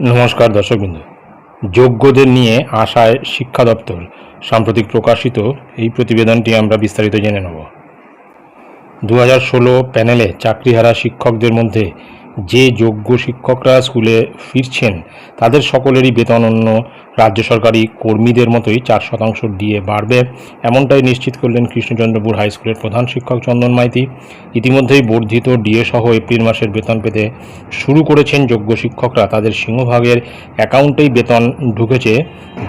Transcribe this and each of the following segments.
নমস্কার দর্শকবৃন্দ। যোগ্যদের নিয়ে আশায় শিক্ষা দপ্তর সাম্প্রতিক প্রকাশিত এই প্রতিবেদনটি আমরা বিস্তারিত জেনে নেব। দু হাজার ষোলো প্যানেলে চাকরিহারা শিক্ষকদের মধ্যে যে যোগ্য শিক্ষকরা স্কুলে ফিরছেন, তাদের সকলেরই বেতন অন্য রাজ্য সরকারি কর্মীদের মতোই চার শতাংশ ডিএ বাড়বে। এমনটাই নিশ্চিত করলেন কৃষ্ণচন্দ্রপুর হাই স্কুলের প্রধান শিক্ষক চন্দন মাইতি। ইতিমধ্যেই বর্ধিত ডিএ সহ এপ্রিল মাসের বেতন পেতে শুরু করেছেন যোগ্য শিক্ষকরা। তাদের সিংহভাগের অ্যাকাউন্টেই বেতন ঢুকেছে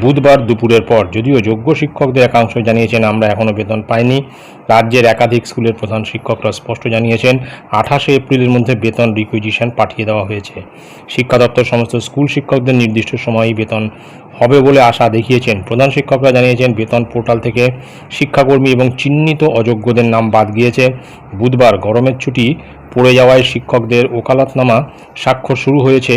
বুধবার দুপুরের পর। যদিও যোগ্য শিক্ষকদের একাংশ জানিয়েছেন, আমরা এখনও বেতন পাইনি। রাজ্যের একাধিক স্কুলের প্রধান শিক্ষকরা স্পষ্ট জানিয়েছেন, আঠাশে এপ্রিলের মধ্যে বেতন রিকুইজিশন পাঠিয়ে দেওয়া হয়েছে। শিক্ষা দপ্তর সমস্ত স্কুল শিক্ষকদের নির্দিষ্ট সময়ে বেতন হবে বলে আশা দেখিয়েছেন। প্রধান শিক্ষকরা জানিয়েছেন, বেতন পোর্টাল থেকে শিক্ষাকর্মী এবং চিহ্নিত অযোগ্যদের নাম বাদ গিয়েছে। বুধবার গরমের ছুটি পড়ে যাওয়ায় শিক্ষকদের ওকালতনামা স্বাক্ষর শুরু হয়েছে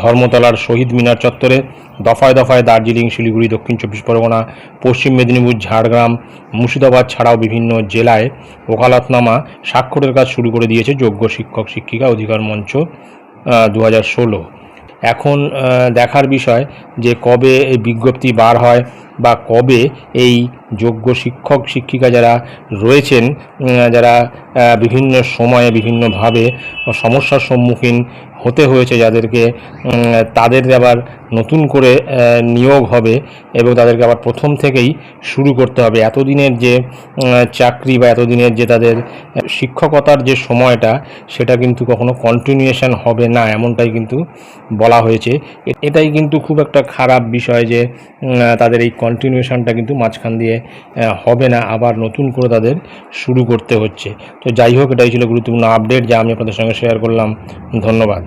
ধর্মতলার শহীদ মিনার চত্বরে। দফায় দফায় দার্জিলিং, শিলিগুড়ি, দক্ষিণ চব্বিশ পরগনা, পশ্চিম মেদিনীপুর, ঝাড়গ্রাম, মুর্শিদাবাদ ছাড়াও বিভিন্ন জেলায় ওকালতনামা স্বাক্ষরের কাজ শুরু করে দিয়েছে যোগ্য শিক্ষক, শিক্ষিকা অধিকার মঞ্চ দু হাজার ষোলো। এখন দেখার বিষয় যে কবে এই বিজ্ঞপ্তি বার হয় বা কবে এই যোগ্য শিক্ষক, শিক্ষিকা যারা রয়েছেন যারা বিভিন্ন সময়ে, বিভিন্নভাবে সমস্যার সম্মুখীন হতে হয়েছে যাদেরকে তাদের আবার নতুন করে নিয়োগ হবে এবং তাদেরকে আবার প্রথম থেকেই শুরু করতে হবে। এতদিনের যে চাকরি বা এতদিনের যে তাদের শিক্ষকতার যে সময়টা, সেটা কিন্তু কখনো কন্টিনিউয়েশন হবে না এমনটাই কিন্তু বলা হয়েছে। এটাই কিন্তু খুব একটা খারাপ বিষয় যে তাদের এই কন্টিনিউয়েশনটা কিন্তু মাঝখান দিয়ে হবে না, আবার নতুন করে তাদের শুরু করতে হচ্ছে। তো যাই হোক, এটাই ছিল গুরুত্বপূর্ণ আপডেট যা আমি আপনাদের সঙ্গে শেয়ার করলাম। ধন্যবাদ।